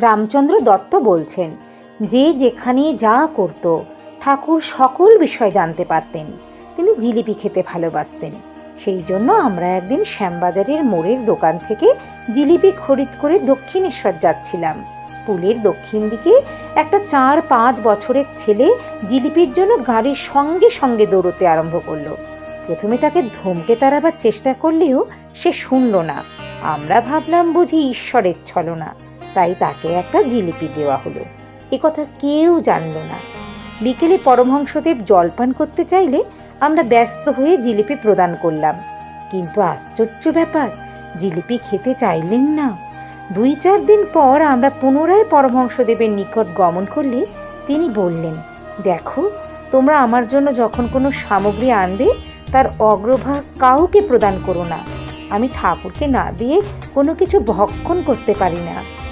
রামচন্দ্র দত্ত বলছেন, যে যেখানে যা করত, ঠাকুর সকল বিষয় জানতে পারতেন। তিনি জিলিপি খেতে ভালোবাসতেন। সেই জন্য আমরা একদিন শ্যামবাজারের মোড়ের দোকান থেকে জিলিপি খরিদ করে দক্ষিণেশ্বর যাচ্ছিলাম। পুলের দক্ষিণ দিকে একটা চার পাঁচ বছরের ছেলে জিলিপির জন্য গাড়ির সঙ্গে সঙ্গে দৌড়তে আরম্ভ করল। প্রথমে তাকে ধমকে তাড়াবার চেষ্টা করলেও সে শুনল না। আমরা ভাবলাম বুঝি ঈশ্বরের ছলনা। তাই তাকে একটা জিলিপি দেওয়া হলো। কথা কেউ জানলো না। বিকেলে পরমহংসদেব জলপান করতে চাইলে আমরা ব্যস্ত হয়ে জিলিপি প্রদান করলাম। কিন্তু আশ্চর্য ব্যাপার, জিলিপি খেতে চাইলেন না। দুই চার দিন পর আমরা পুনরায় পরমহংসদেবের নিকট গমন করলে তিনি বললেন, দেখো, তোমরা আমার জন্য যখন কোনো সামগ্রী আনবে, তার অগ্রভাগ কাউকে প্রদান করো না। আমি ঠাকুরকে না দিয়ে কোনো কিছু ভক্ষণ করতে পারি না।